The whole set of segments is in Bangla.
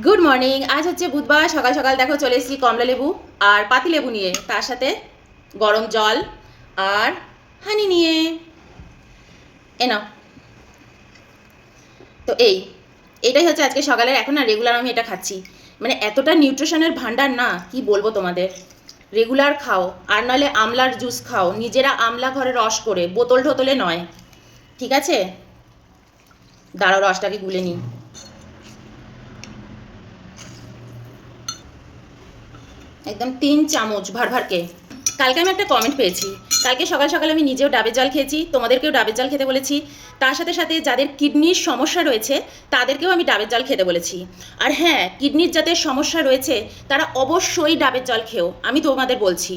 গুড মর্নিং আজ হচ্ছে বুধবার, সকাল সকাল দেখো চলে এসেছি কমলা লেবু আর পাতি লেবু নিয়ে। তার সাথে গরম জল আর হানি নিয়ে। এ নাও। তো এই, এটাই হচ্ছে আজকে সকালের, এখন না রেগুলার আমি এটা খাচ্ছি। মানে এতটা নিউট্রিশনের ভান্ডার না, কি বলব তোমাদের? রেগুলার খাও, আর নলে আমলার জুস খাও। নিজেরা আমলা ঘরে রস করে, বোতল টোতলে নয়। ঠিক আছে? দাঁড়াও, রসটাকে গুলে নিই। একদম তিন চামচ, ভার ভারকে কালকে আমি একটা কমেন্ট পেয়েছি। কালকে সকাল সকাল আমি নিজেও ডাবের জল খেয়েছি, তোমাদেরকেও ডাবের জল খেতে বলেছি। তার সাথে সাথে যাদের কিডনির সমস্যা রয়েছে, তাদেরকেও আমি ডাবের জল খেতে বলেছি। আর হ্যাঁ কিডনির যাদের সমস্যা রয়েছে, তারা অবশ্যই ডাবের জল খেও, আমি তোমাদের বলছি।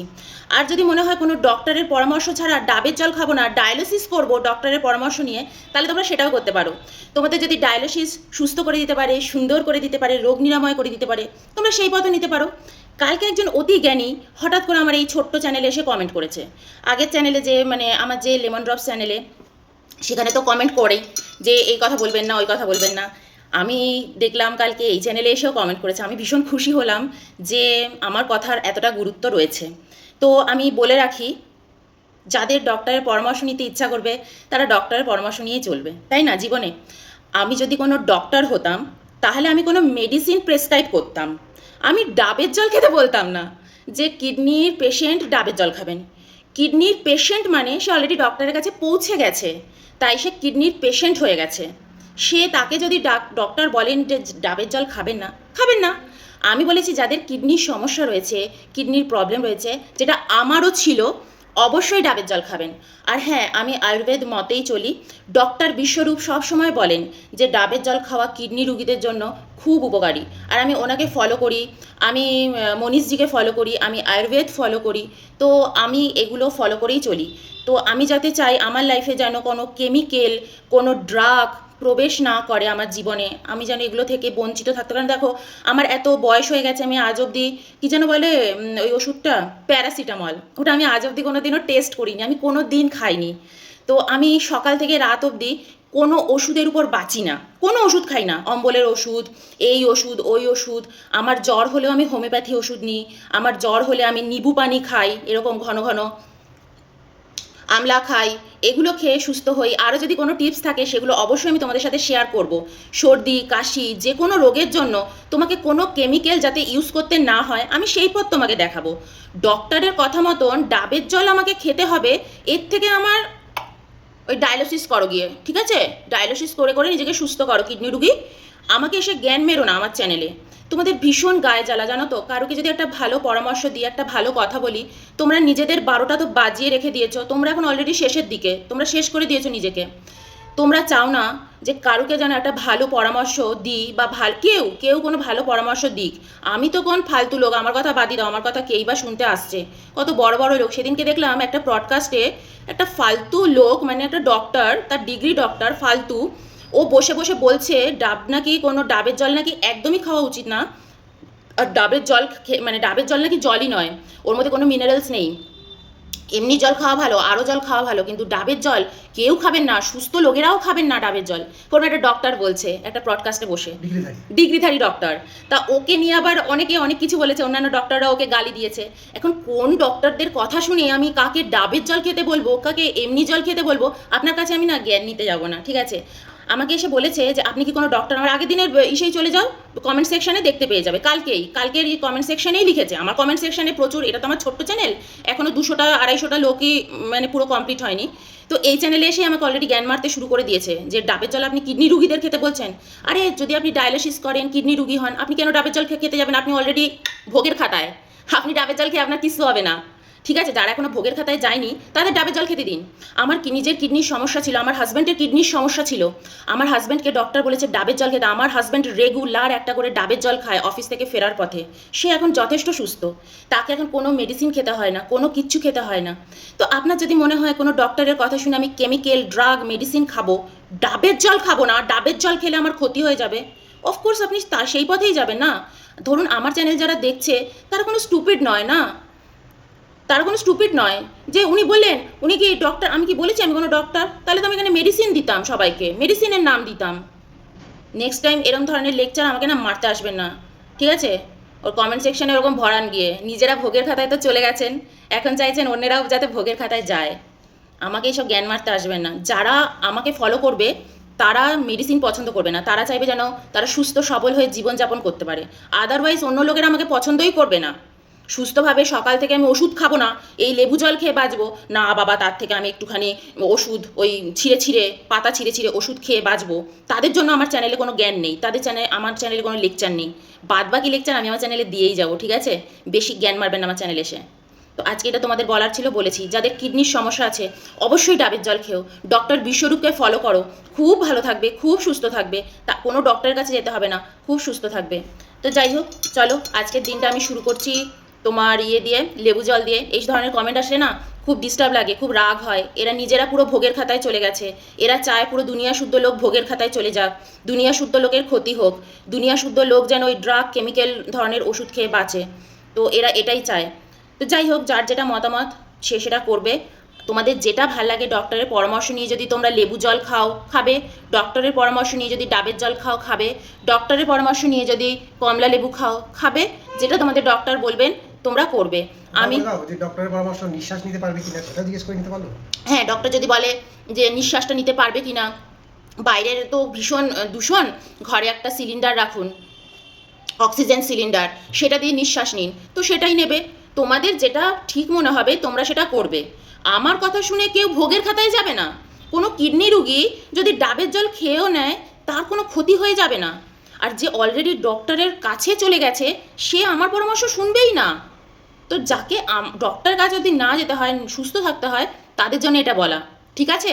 আর যদি মনে হয় কোনো ডক্টরের পরামর্শ ছাড়া ডাবের জল খাব না ডায়ালিসিস করব ডক্টরের পরামর্শ নিয়ে, তাহলে তোমরা সেটাও করতে পারো। তোমাদের যদি ডায়ালিসিস সুস্থ করে দিতে পারে, সুন্দর করে দিতে পারে, রোগ নিরাময় করে দিতে পারে, তোমরা সেই পথে নিতে পারো। কালকে একজন অতি জ্ঞানী হঠাৎ করে আমার এই ছোট্ট চ্যানেলে এসে কমেন্ট করেছে। আগের চ্যানেলে যে মানে আমার যে লেমন ড্রপস চ্যানেলে সেখানে তো কমেন্ট করেই যে এই কথা বলবেন না, ওই কথা বলবেন না। আমি দেখলাম কালকে এই চ্যানেলে এসেও কমেন্ট করেছে। আমি ভীষণ খুশি হলাম যে আমার কথার এতটা গুরুত্ব রয়েছে। তো আমি বলে রাখি, যাদের ডক্টরের পরামর্শ নিতে ইচ্ছা করবে, তারা ডক্টরের পরামর্শ নিয়েই চলবে, তাই না, জীবনে? আমি যদি কোনো ডক্টর হতাম, তাহলে আমি কোনো মেডিসিন প্রেসক্রাইব করতাম। আমি ডাবের জল খেতে বলতাম না যে কিডনির পেশেন্ট ডাবের জল খাবেন। কিডনির পেশেন্ট মানে সে অলরেডি ডক্টরের কাছে পৌঁছে গেছে, তাই সে কিডনির পেশেন্ট হয়ে গেছে। সে তাকে যদি ডাক- ডক্টর বলেন যে ডাবের জল খাবেন না খাবেন না। আমি বলেছি যাদের কিডনির সমস্যা রয়েছে, কিডনির প্রবলেম রয়েছে, যেটা আমারও ছিল অবশ্যই ডাবের জল খাবেন। আর হ্যাঁ আমি আয়ুর্বেদ মতেই চলি। ডক্টর বিশ্বরূপ সবসময় বলেন যে, ডাবের জল খাওয়া কিডনি রুগীদের জন্য খুব উপকারী। আর আমি ওনাকে ফলো করি, আমি মনীষজিকে ফলো করি, আমি আয়ুর্বেদ ফলো করি। তো আমি এগুলো ফলো করেই চলি। তো আমি যাতে চাই আমার লাইফে যেন কোনো কেমিক্যাল কোনো ড্রাগ প্রবেশ না করে আমার জীবনে। আমি যেন এগুলো থেকে বঞ্চিত থাকতে কারণ দেখো, আমার এত বয়স হয়ে গেছে, আমি আজ অবধি, কী যেন বলে ওই ওষুধটা প্যারাসিটামল ওটা আমি আজ অবধি কোনো দিনও টেস্ট করিনি, আমি কোনো দিন খাইনি। তো আমি সকাল থেকে রাত অবধি কোনো ওষুধের উপর বাঁচি না। কোনো ওষুধ খাই না। অম্বলের ওষুধ, এই ওষুধ, ওই ওষুধ, আমার জ্বর হলেও আমি হোমিওপ্যাথি ওষুধ নিই, আমার জ্বর হলে আমি নিবু পানি খাই, এরকম ঘন ঘন। আমলা খাই, এগুলো খেয়ে সুস্থ হই। আরও যদি কোনো টিপস থাকে, সেগুলো অবশ্যই আমি তোমাদের সাথে শেয়ার করব। সর্দি, কাশি, যে কোনো রোগের জন্য তোমাকে কোনো কেমিক্যাল যাতে ইউজ করতে না হয়, আমি সেই পথ তোমাকে দেখাবো। ডক্টরের কথা মতন ডাবের জল আমাকে খেতে হবে, এর থেকে আমার ওই ডায়ালিসিস করো গিয়ে, ঠিক আছে? ডায়ালিসিস করে করে নিজেকে সুস্থ করো কিডনি রুগী। আমাকে এসে জ্ঞান মেরো না আমার চ্যানেলে তোমাদের ভীষণ গায়ে জ্বালা, জানো তো? কারোকে যদি একটা ভালো পরামর্শ দিই একটা ভালো কথা বলি, তোমরা নিজেদের বারোটা তো বাজিয়ে রেখে দিয়েছ, তোমরা এখন অলরেডি শেষের দিকে, তোমরা শেষ করে দিয়েছ নিজেকে। তোমরা চাও না যে কারুকে যেন একটা ভালো পরামর্শ দিই বা ভালো, কেউ কেউ কোনো ভালো পরামর্শ দিক। আমি তো কোন ফালতু লোক, আমার কথা বাদি দাও, আমার কথা কেই বা শুনতে আসছে। কত বড় বড় লোক। সেদিনকে দেখলাম একটা ব্রডকাস্টে একটা ফালতু লোক মানে একটা ডক্টর তার ডিগ্রি ডক্টর ফালতু ও বসে বসে বলছে ডাব নাকি কোনো ডাবের জল নাকি একদমই খাওয়া উচিত না। আর ডাবের জল মানে ডাবের জল নাকি জলই নয় ওর মধ্যে কোনো মিনারেলস নেই। এমনি জল খাওয়া ভালো আরও জল খাওয়া ভালো কিন্তু ডাবের জল কেউ খাবেন না সুস্থ লোকেরাও খাবেন না ডাবের জল। কোনো একটা ডক্টর বলছে একটা প্রডকাস্টে বসে। ডিগ্রিধারী। ডিগ্রিধারী ডক্টর তা ওকে নিয়ে আবার অনেকে অনেক কিছু বলেছে অন্যান্য ডক্টররা ওকে গালি দিয়েছে। এখন কোন ডক্টরদের কথা শুনে আমি কাকে ডাবের জল খেতে বলব কাকে এমনি জল খেতে বলব আপনার কাছে আমি না জ্ঞান নিতে যাব না ঠিক আছে? আমাকে এসে বলেছে যে, আপনি কি কোনো ডক্টর আমার আগের দিনের ইসেই চলে যাও কমেন্ট সেকশনে দেখতে পেয়ে যাবে। কালকেই, কালকের এই কমেন্ট সেকশনেই লিখেছে। আমার কমেন্ট সেকশনে প্রচুর, এটা তো আমার ছোট্ট চ্যানেল এখনও দুশোটা, আড়াইশোটা লোকই মানে পুরো কমপ্লিট হয়নি। তো এই চ্যানেলে এসে আমাকে অলরেডি জ্ঞান মারতে শুরু করে দিয়েছে যে, ডাবের জল আপনি কিডনি রুগীদের খেতে বলছেন। আরে, যদি আপনি ডায়ালিসিস করেন, কিডনি রুগী হন, আপনি কেন ডাবের জল খেতে যাবেন? আপনি অলরেডি ভোগের খাতায়। আপনি ডাবের জল খেয়ে আপনার কিছু হবে না। ঠিক আছে, যারা এখনও ভোগের খাতায় যায়নি, তাদের ডাবের জল খেতে দিন। আমার নিজের কিডনির সমস্যা ছিল, আমার হাজব্যান্ডের কিডনির সমস্যা ছিল। আমার হাজব্যান্ডকে ডক্টর বলেছে ডাবের জল খেতে আমার হাজব্যান্ড রেগুলার একটা করে ডাবের জল খায় অফিস থেকে ফেরার পথে। সে এখন যথেষ্ট সুস্থ। তাকে এখন কোনো মেডিসিন খেতে হয় না, কোনো কিচ্ছু খেতে হয় না। তো আপনার যদি মনে হয় কোনো ডক্টরের কথা শুনে আমি কেমিক্যাল ড্রাগ মেডিসিন খাব, ডাবের জল খাব না, ডাবের জল খেলে আমার ক্ষতি হয়ে যাবে। অফকোর্স আপনি তা, সেই পথেই যাবেন না। ধরুন আমার চ্যানেল যারা দেখছে, তারা কোনো স্টুপিড নয় না? তারা কোনো স্টুপিড নয়। যে উনি বললেন, উনি কি ডক্টর আমি কি বলেছি আমি কোনো ডক্টর তাহলে তো আমি এখানে মেডিসিন দিতাম সবাইকে মেডিসিনের নাম দিতাম। নেক্সট টাইম এরকম ধরনের লেকচার আমাকে না মারতে আসবেন না। ঠিক আছে? ওর কমেন্ট সেকশনে ওরকম ভরান গিয়ে, নিজেরা ভোগের খাতায় তো চলে গেছেন, এখন চাইছেন অন্যেরাও যাতে ভোগের খাতায় যায়। আমাকে এইসব জ্ঞান মারতে আসবেন না। যারা আমাকে ফলো করবে, তারা মেডিসিন পছন্দ করবে না। তারা চাইবে যেন তারা সুস্থ সবল হয়ে জীবনযাপন করতে পারে। আদারওয়াইজ অন্য লোকেরা আমাকে পছন্দই করবে না। সুস্থভাবে সকাল থেকে আমি ওষুধ খাব না, এই লেবু জল খেয়ে বাঁচবো। না, বাবা, তার থেকে আমি একটুখানি ওষুধ, ওই ছিঁড়ে ছিঁড়ে, পাতা ছিঁড়ে ছিঁড়ে ওষুধ খেয়ে বাঁচবো। তাদের জন্য আমার চ্যানেলে কোনো জ্ঞান নেই, তাদের চ্যানেলে আমার চ্যানেলে কোনো লেকচার নেই। বাদ বাকি লেকচার আমি আমার চ্যানেলে দিয়েই যাব, ঠিক আছে? বেশি জ্ঞান মারবেন আমার চ্যানেলে এসে। তো আজকে এটা তোমাদের বলার ছিল, বলেছি, যাদের কিডনির সমস্যা আছে, অবশ্যই ডাবের জল খেও। ডক্টর বিশ্বরূপকে ফলো করো। খুব ভালো থাকবে, খুব সুস্থ থাকবে। তা কোনো ডক্টরের কাছে যেতে হবে না, খুব সুস্থ থাকবে। তো যাই হোক, চলো, আজকের দিনটা আমি শুরু করছি। তোমার ইয়ে দিয়ে, লেবু জল দিয়ে, এই ধরনের কমেন্ট আসলে না খুব ডিস্টার্ব লাগে, খুব রাগ হয়। এরা নিজেরা পুরো ভোগের খাতায় চলে গেছে। এরা চায় পুরো দুনিয়া শুদ্ধ লোক ভোগের খাতায় চলে যাক। দুনিয়া শুদ্ধ লোকের ক্ষতি হোক। দুনিয়া শুদ্ধ লোক যেন ওই ড্রাগ কেমিক্যাল ধরনের ওষুধ খেয়ে বাঁচে। তো এরা এটাই চায়। তো যাই হোক, যার যেটা মতামত, সে সেটা করবে। তোমাদের যেটা ভালো লাগে ডক্টরের পরামর্শ নিয়ে যদি তোমরা লেবু জল খাও, খাবে। ডক্টরের পরামর্শ নিয়ে যদি ডাবের জল খাও, খাবে। ডক্টরের পরামর্শ নিয়ে যদি কমলা লেবু খাও, খাবে। যেটা তোমাদের ডক্টর বলবেন তোমরা করবে আমি ডক্টরের পরামর্শ নিঃশ্বাস নিতে পারবে কিনা সেটা জিজ্ঞেস করে নিতে পারল? হ্যাঁ ডক্টর যদি বলে যে নিঃশ্বাসটা নিতে পারবে কিনা। বাইরের তো ভীষণ দূষণ। ঘরে একটা সিলিন্ডার রাখুন। অক্সিজেন সিলিন্ডার সেটা দিয়ে নিঃশ্বাস নিন। তো সেটাই নেবে। তোমাদের যেটা ঠিক মনে হবে তোমরা সেটা করবে। আমার কথা শুনে কেউ ভোগের খাতায় যাবে না। কোনো কিডনি রুগী যদি ডাবের জল খেয়েও নেয় তার কোনো ক্ষতি হয়ে যাবে না। আর যে অলরেডি ডক্টরের কাছে চলে গেছে সে আমার পরামর্শ শুনবেই না। তো যাকে ডক্টর কাছে যদি না যেতে হয়, সুস্থ থাকতে হয়, তাদের জন্য এটা বলা। ঠিক আছে?